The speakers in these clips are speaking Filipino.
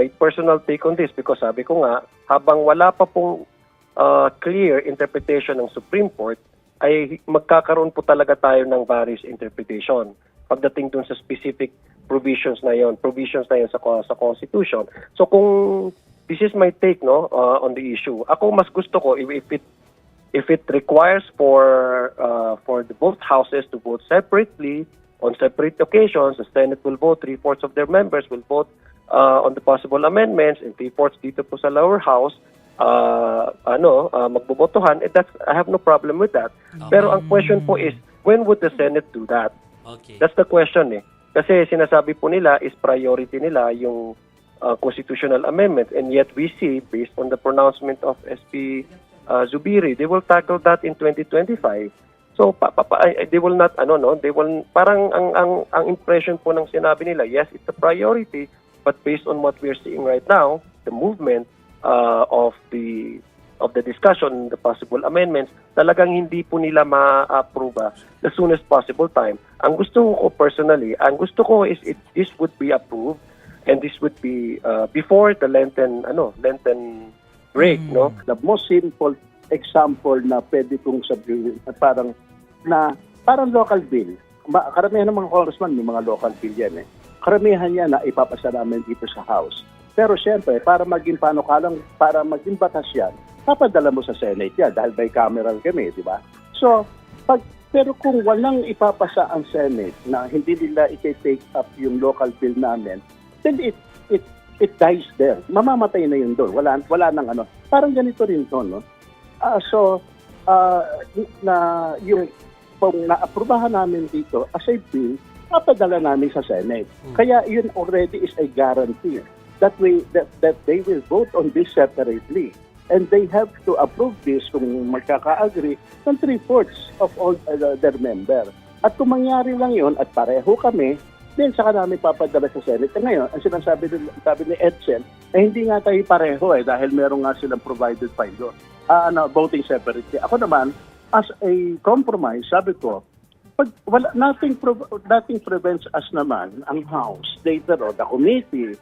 may personal take on this because sabi ko nga, habang wala pa pong uh, clear interpretation ng Supreme Court, ay magkakaroon po talaga tayo ng various interpretation pagdating dun sa specific provisions na yon, provisions na yon sa sa Constitution. So kung this is my take no uh, on the issue. Ako mas gusto ko if, if it if it requires for uh, for the both houses to vote separately on separate occasions, the Senate will vote, three-fourths of their members will vote uh, on the possible amendments, and three-fourths dito po sa lower house, uh, ano, uh, magbobotohan, eh, that's, I have no problem with that. Pero ang question po is, when would the Senate do that? Okay. That's the question eh. Kasi sinasabi po nila is priority nila yung uh, constitutional amendment and yet we see based on the pronouncement of SP uh, Zubiri, they will tackle that in 2025. So pa, pa, pa- they will not ano no, they will parang ang ang ang impression po ng sinabi nila, yes, it's a priority, but based on what we're seeing right now, the movement uh, of the of the discussion, the possible amendments, talagang hindi po nila ma-approve ah, the soonest possible time. Ang gusto ko personally, ang gusto ko is it, this would be approved and this would be uh, before the Lenten ano, Lenten break, no? the most simple example na pwede kong sabihin at parang na parang local bill. Ma- Karamihan ng mga congressman may mga local bill yan eh. Karamihan yan na ipapasa namin dito sa House. Pero siyempre, para maging panukalang, para maging batas yan, papadala mo sa Senate yan dahil bicameral kami, di ba? So, pag, pero kung walang ipapasa ang Senate na hindi nila i-take up yung local bill namin, then it it it dies there. Mamamatay na yun doon. Wala wala nang ano. Parang ganito rin to, no? Ah, so ah, na yung kung naaprubahan namin dito as a bill, papadala namin sa Senate. Kaya yun already is a guarantee that we that, that they will vote on this separately. And they have to approve this kung magkaka-agree ng three-fourths of all uh, their member. At kung mangyari lang yun at pareho kami, then saka namin papadala sa Senate. Eh, ngayon, ang sinasabi ni, sabi ni Edsen, eh, hindi nga tayo pareho eh dahil meron nga silang provided file doon. Ah, ano, voting separately. Ako naman, as a compromise, sabi ko, pag wala, nothing, prov- nothing prevents us naman, ang House, later on, the committee,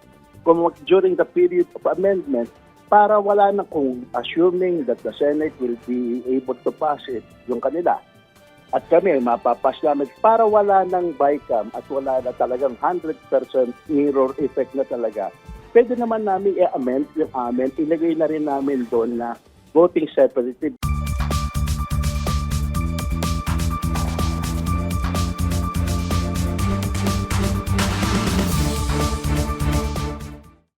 kung during the period of amendment, para wala na kung assuming that the Senate will be able to pass it, yung kanila, at kami mapapas namin para wala ng bycam at wala na talagang 100% mirror effect na talaga. Pwede naman namin i-amend yung amin, ilagay na rin namin doon na voting separately